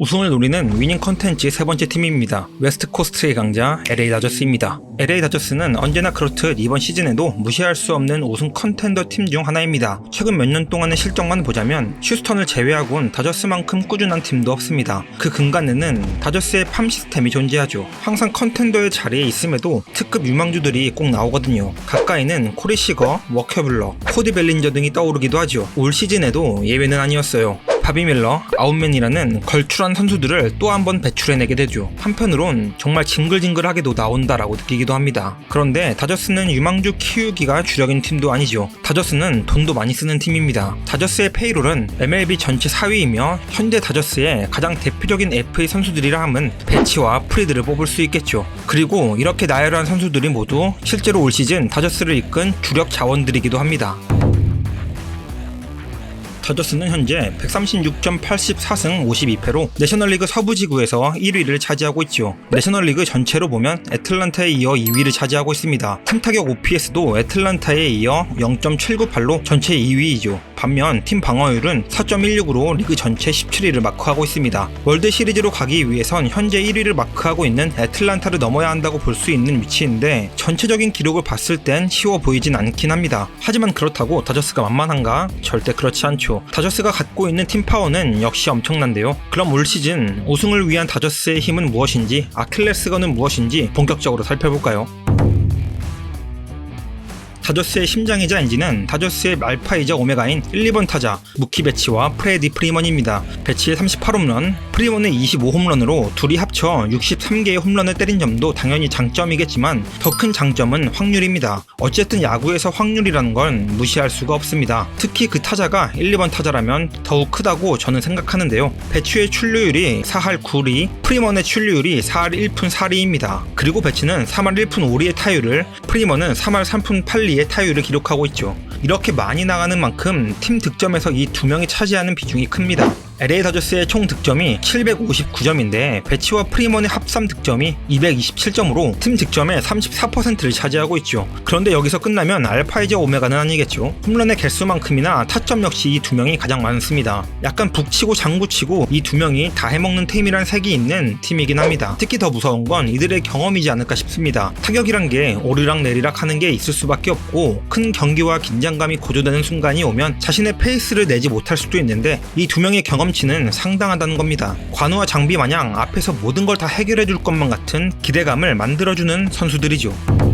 우승을 노리는 위닝 컨텐츠 세 번째 팀입니다. 웨스트 코스트의 강자 LA 다저스입니다. LA 다저스는 언제나 그렇듯 이번 시즌에도 무시할 수 없는 우승 컨텐더 팀 중 하나입니다. 최근 몇 년 동안의 실적만 보자면 휴스턴을 제외하곤 다저스만큼 꾸준한 팀도 없습니다. 그 근간에는 다저스의 팜 시스템이 존재하죠. 항상 컨텐더의 자리에 있음에도 특급 유망주들이 꼭 나오거든요. 가까이는 코리 시거, 워커블러, 코디 벨린저 등이 떠오르기도 하죠. 올 시즌에도 예외는 아니었어요. 바비 밀러, 아웃맨이라는 걸출한 선수들을 또 한 번 배출해내게 되죠. 한편으론 정말 징글징글하게도 나온다라고 느끼기도 합니다. 그런데 다저스는 유망주 키우기가 주력인 팀도 아니죠. 다저스는 돈도 많이 쓰는 팀입니다. 다저스의 페이롤은 MLB 전체 4위이며 현재 다저스의 가장 대표적인 FA 선수들이라 함은 배치와 프리드를 뽑을 수 있겠죠. 그리고 이렇게 나열한 선수들이 모두 실제로 올 시즌 다저스를 이끈 주력 자원들이기도 합니다. 다저스는 현재 136.84승 52패로 내셔널리그 서부 지구에서 1위를 차지하고 있죠. 내셔널리그 전체로 보면 애틀란타에 이어 2위를 차지하고 있습니다. 팀 타격 OPS도 애틀란타에 이어 0.798로 전체 2위이죠. 반면 팀 방어율은 4.16으로 리그 전체 17위를 마크하고 있습니다. 월드 시리즈로 가기 위해선 현재 1위를 마크하고 있는 애틀란타를 넘어야 한다고 볼 수 있는 위치인데 전체적인 기록을 봤을 땐 쉬워 보이진 않긴 합니다. 하지만 그렇다고 다저스가 만만한가? 절대 그렇지 않죠. 다저스가 갖고 있는 팀 파워는 역시 엄청난데요. 그럼 올 시즌 우승을 위한 다저스의 힘은 무엇인지 아킬레스건은 무엇인지 본격적으로 살펴볼까요? 다저스의 심장이자 엔진은 다저스의 말파이자 오메가인 1, 2번 타자 무키 베치와 프레디 프리먼입니다. 베치의 38홈런, 프리먼의 25홈런으로 둘이 합쳐 63개의 홈런을 때린 점도 당연히 장점이겠지만 더 큰 장점은 확률입니다. 어쨌든 야구에서 확률이라는 건 무시할 수가 없습니다. 특히 그 타자가 1, 2번 타자라면 더욱 크다고 저는 생각하는데요. 배추의 출루율이 4할 9리, 프리먼의 출루율이 4할 1푼 4리입니다. 그리고 배치는 3할 1푼 5리의 타율을, 프리먼은 3할 3푼 8리의 타율을 기록하고 있죠. 이렇게 많이 나가는 만큼 팀 득점에서 이 두 명이 차지하는 비중이 큽니다. LA 다저스의 총 득점이 759점인데 배치와 프리먼의 합산 득점이 227점으로 팀 득점의 34%를 차지하고 있죠. 그런데 여기서 끝나면 알파이자 오메가는 아니겠죠. 홈런의 개수만큼이나 타점 역시 이 두 명이 가장 많습니다. 약간 북치고 장구치고 이 두 명이 다 해먹는 팀이란 색이 있는 팀이긴 합니다. 특히 더 무서운 건 이들의 경험이지 않을까 싶습니다. 타격이란 게 오르락 내리락 하는 게 있을 수밖에 없고 큰 경기와 긴장감이 고조되는 순간이 오면 자신의 페이스를 내지 못할 수도 있는데 이 두 명의 경험 경험치는 상당하다는 겁니다. 관우와 장비 마냥 앞에서 모든 걸 다 해결해 줄 것만 같은 기대감을 만들어주는 선수들이죠.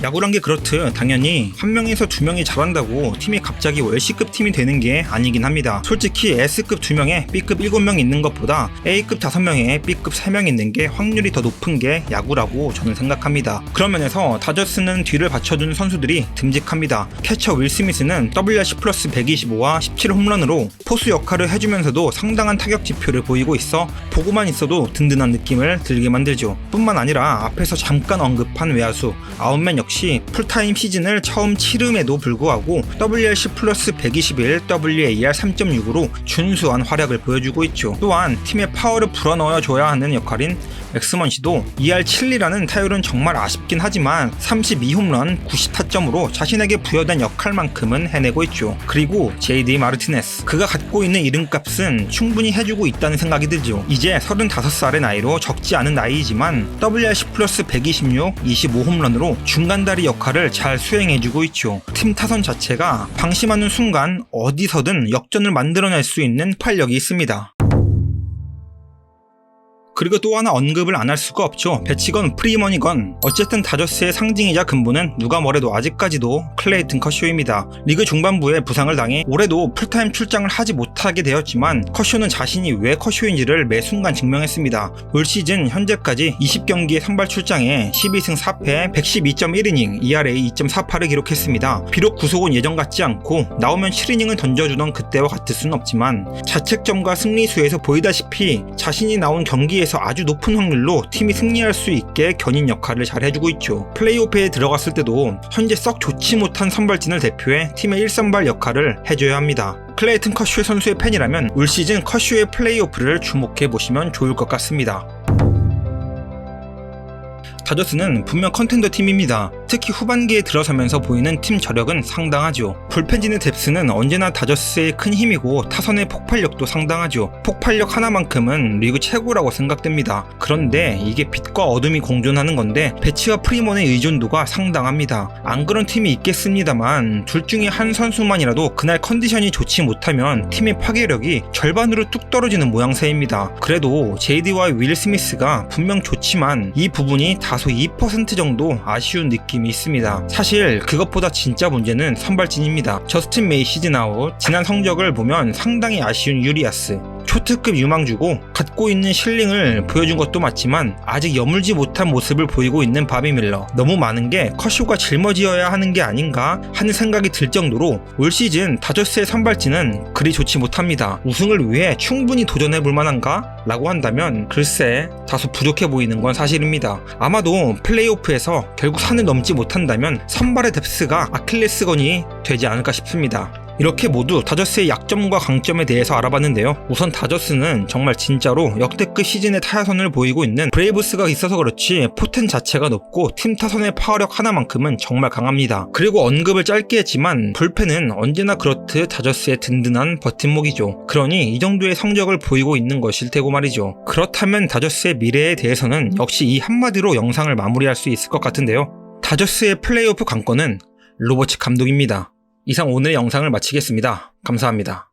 야구란 게 그렇듯 당연히 한 명에서 두 명이 잘한다고 팀이 갑자기 월시급 팀이 되는 게 아니긴 합니다. 솔직히 S급 두 명에 B급 7명 있는 것보다 A급 5명에 B급 3명 있는 게 확률이 더 높은 게 야구라고 저는 생각합니다. 그런 면에서 다저스는 뒤를 받쳐준 선수들이 듬직합니다. 캐처 윌 스미스는 WRC 플러스 125와 17 홈런으로 포수 역할을 해주면서도 상당한 타격 지표를 보이고 있어 보고만 있어도 든든한 느낌을 들게 만들죠. 뿐만 아니라 앞에서 잠깐 언급한 외야수 아웃맨 역 역시 풀타임 시즌을 처음 치름에도 불구하고 WRC 플러스 121, WAR 3.6으로 준수한 활약을 보여주고 있죠. 또한 팀의 파워를 불어넣어 줘야 하는 역할인 엑스먼 씨도 ER 7리라는 타율은 정말 아쉽긴 하지만 32홈런 90타점으로 자신에게 부여된 역할만큼은 해내고 있죠. 그리고 JD 마르티네스 그가 갖고 있는 이름값은 충분히 해주고 있다는 생각이 들죠. 이제 35살의 나이로 적지 않은 나이이지만 WRC 플러스 126, 25홈런으로 중간 중간다리 역할을 잘 수행해주고 있죠. 팀 타선 자체가 방심하는 순간 어디서든 역전을 만들어낼 수 있는 활력이 있습니다. 그리고 또 하나 언급을 안 할 수가 없죠. 배치건 프리머니건 어쨌든 다저스의 상징이자 근본은 누가 뭐래도 아직까지도 클레이튼 커쇼입니다. 리그 중반부에 부상을 당해 올해도 풀타임 출장을 하지 못하게 되었지만 커쇼는 자신이 왜 커쇼인지를 매 순간 증명했습니다. 올 시즌 현재까지 20경기의 선발 출장에 12승 4패 112.1이닝 ERA 2.48을 기록했습니다. 비록 구속은 예전 같지 않고 나오면 7이닝을 던져주던 그때와 같을 수는 없지만 자책점과 승리수에서 보이다시피 자신이 나온 경기에 경기에서 아주 높은 확률로 팀이 승리할 수 있게 견인 역할을 잘 해주고 있죠. 플레이오프에 들어갔을 때도 현재 썩 좋지 못한 선발진을 대표해 팀의 1선발 역할을 해줘야 합니다. 클레이튼 커쇼 선수의 팬이라면 올 시즌 커쇼의 플레이오프를 주목해 보시면 좋을 것 같습니다. 다저스는 분명 컨텐더 팀입니다. 특히 후반기에 들어서면서 보이는 팀 저력은 상당하죠. 불펜진의 뎁스는 언제나 다저스의 큰 힘이고 타선의 폭발력도 상당하죠. 폭발력 하나만큼은 리그 최고라고 생각됩니다. 그런데 이게 빛과 어둠이 공존하는 건데 배치와 프리먼의 의존도가 상당합니다. 안 그런 팀이 있겠습니다만 둘 중에 한 선수만이라도 그날 컨디션이 좋지 못하면 팀의 파괴력이 절반으로 뚝 떨어지는 모양새입니다. 그래도 JD와 윌 스미스가 분명 좋지만 이 부분이 다소 2% 정도 아쉬운 느낌 이 있습니다. 사실 그것보다 진짜 문제는 선발진입니다. 저스틴 메이 시즌 아웃 지난 성적을 보면 상당히 아쉬운 유리아스 초특급 유망주고 갖고 있는 실링을 보여준 것도 맞지만 아직 여물지 못한 모습을 보이고 있는 바비 밀러. 너무 많은 게 컷쇼가 짊어지어야 하는 게 아닌가 하는 생각이 들 정도로 올 시즌 다저스의 선발진은 그리 좋지 못합니다. 우승을 위해 충분히 도전해 볼 만한가? 라고 한다면 글쎄 다소 부족해 보이는 건 사실입니다. 아마도 플레이오프에서 결국 산을 넘지 못한다면 선발의 뎁스가 아킬레스건이 되지 않을까 싶습니다 이렇게 모두 다저스의 약점과 강점에 대해서 알아봤는데요. 우선 다저스는 정말 진짜로 역대급 시즌의 타선을 보이고 있는 브레이브스가 있어서 그렇지 포텐 자체가 높고 팀 타선의 파워력 하나만큼은 정말 강합니다. 그리고 언급을 짧게 했지만 불펜은 언제나 그렇듯 다저스의 든든한 버팀목이죠. 그러니 이 정도의 성적을 보이고 있는 것일 테고 말이죠. 그렇다면 다저스의 미래에 대해서는 역시 이 한마디로 영상을 마무리할 수 있을 것 같은데요. 다저스의 플레이오프 관건은 로버츠 감독입니다. 이상 오늘 영상을 마치겠습니다. 감사합니다.